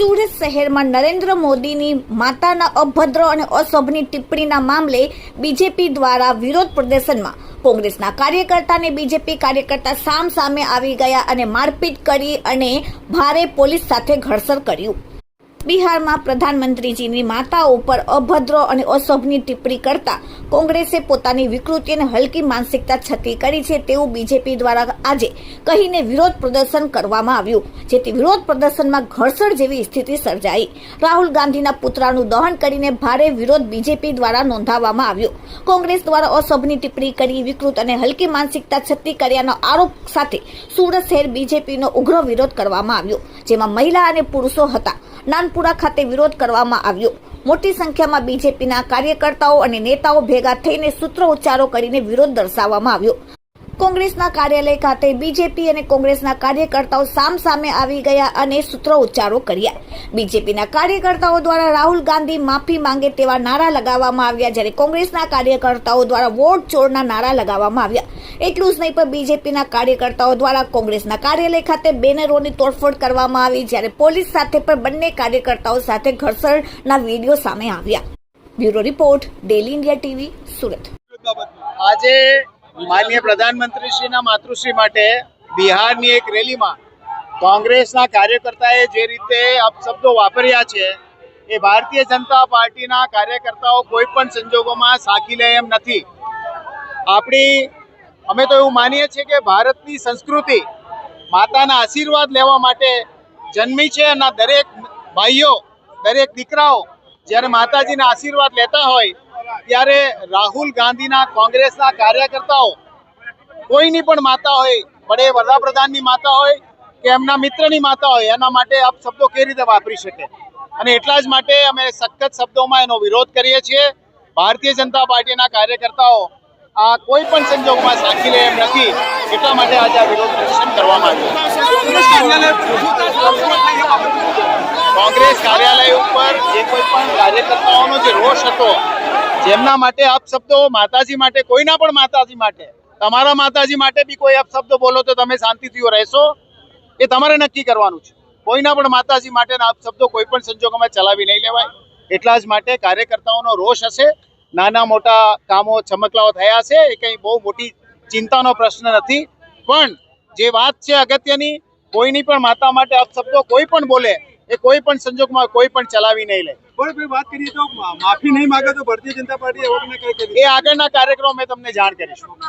સુરત શહેરમાં નરેન્દ્ર મોદીની માતાના અભદ્ર અને અસભની ટિપ્પણીના મામલે બીજેપી દ્વારા વિરોધ પ્રદર્શનમાં કોંગ્રેસના કાર્યકર્તાને બીજેપી કાર્યકર્તા સામ સામે આવી ગયા અને મારપીટ કરી અને ભારે પોલીસ સાથે ઘર્ષણ કર્યું. બિહારમાં પ્રધાનમંત્રીજીની માતા ઉપર અભદ્ર અને અસભ્યની ટિપ્પણી કરતા કોંગ્રેસે પોતાની વિકૃતિ અને હલકી માનસિકતા છતી કરી છે તેવું બીજેપી દ્વારા આજે કહીને વિરોધ પ્રદર્શન કરવામાં આવ્યું, જેથી વિરોધ પ્રદર્શનમાં ઘર્ષણ જેવી સ્થિતિ સર્જાઈ. રાહુલ ગાંધીના પુતળાનું દહન કરીને ભારે વિરોધ બીજેપી દ્વારા નોંધાવવામાં આવ્યો. કોંગ્રેસ દ્વારા અસભ્યની ટિપ્પણી કરી વિકૃત અને હલકી માનસિકતા છતી કર્યાનો આરોપ સાથે સુરત શહેર બીજેપીનો ઉગ્ર વિરોધ કરવામાં આવ્યો, જેમાં મહિલા અને પુરુષો હતા. નાનપુરા ખાતે વિરોધ કરવામાં આવ્યો. મોટી સંખ્યામાં બીજેપીના કાર્યકર્તાઓ અને નેતાઓ ભેગા થઈને સૂત્રો ઉચ્ચારો કરીને વિરોધ દર્શાવવામાં આવ્યો. કોંગ્રેસના કાર્યાલય ખાતે બીજેપી અને કોંગ્રેસના કાર્યકર્તાઓ સામ સામે આવી ગયા અને સૂત્રો ઉચ્ચારો કર્યા. બીજેપીના કાર્યકર્તાઓ દ્વારા રાહુલ ગાંધી માફી માંગે તેવા નારા લગાવવામાં આવ્યા, જ્યારે કોંગ્રેસના કાર્યકર્તાઓ દ્વારા વોટ ચોરના નારા લગાવવામાં આવ્યા. એટલું જ નહીં, પણ બીજેપીના કાર્યકર્તાઓ દ્વારા કોંગ્રેસના કાર્યાલય ખાતે બેનરોની તોડફોડ કરવામાં આવી, જ્યારે પોલીસ સાથે પણ બંને કાર્યકર્તાઓ સાથે ઘર્ષણના વીડિયો સામે આવ્યા. Bureau report daily India TV, Surat. આજે માનનીય પ્રધાનમંત્રીશ્રીના માતૃશ્રી માટે બિહારની એક રેલીમાં કોંગ્રેસના કાર્યકર્તાએ જે રીતે અપશબ્દો વાપર્યા છે, એ ભારતીય જનતા પાર્ટીના કાર્યકર્તાઓ કોઈ પણ સંજોગોમાં સાકી લે એમ નથી. આપણી, અમે તો એવું માનીએ છીએ કે ભારતની સંસ્કૃતિ માતાના આશીર્વાદ લેવા માટે જન્મી છે અને દરેક ભાઈઓ, દરેક દીકરાઓ જ્યારે માતાજીના આશીર્વાદ લેતા હોય ત્યારે રાહુલ ગાંધીના કોંગ્રેસના કાર્યકર્તાઓ કોઈની પણ માતા હોય બડે વડાપ્રધાનની માતા હોય કે એમના મિત્રની માતા હોય, એના માટે આપ શબ્દો કેવી રીતે વાપરી શકે? અને એટલા જ માટે અમે સખત શબ્દોમાં એનો વિરોધ કરીએ છીએ. ભારતીય જનતા પાર્ટીના કાર્યકર્તાઓ આ કોઈ પણ સંજોગમાં સાખી લે એમ નથી, એટલા માટે આજે આ વિરોધ પ્રદર્શન કરવામાં આવ્યું. કોંગ્રેસ કાર્યાલય ઉપર જે કોઈ પણ કાર્યકર્તાઓનો જે રોષ હતો જેમના માટે અપશબ્દો માતાજી માટે, કોઈના પણ માતાજી માટે, તમારા માતાજી માટે બી કોઈ અપશબ્દો બોલો તો તમે શાંતિથી રહેશો. એ તમારે નક્કી કરવાનું છે. કોઈના પણ માતાજી માટેના અપશબ્દો કોઈ પણ સંજોગોમાં ચલાવી નહીં લેવાય. એટલા જ માટે કાર્યકર્તાઓનો રોષ હશે. નાના મોટા કામો ચમકલાઓ થયા છે. એ કંઈ બહુ મોટી ચિંતાનો પ્રશ્ન નથી. પણ જે વાત છે અગત્યની, કોઈની પણ માતા માટે અપશબ્દો કોઈ પણ બોલે, એ કોઈ પણ સંજોગમાં કોઈ પણ ચલાવી નહીં લે. વાત કરીએ તો માફી નહીં માંગે તો ભારતીય જનતા પાર્ટી એ આગળના કાર્યક્રમ મેં તમને જાણ કરીશું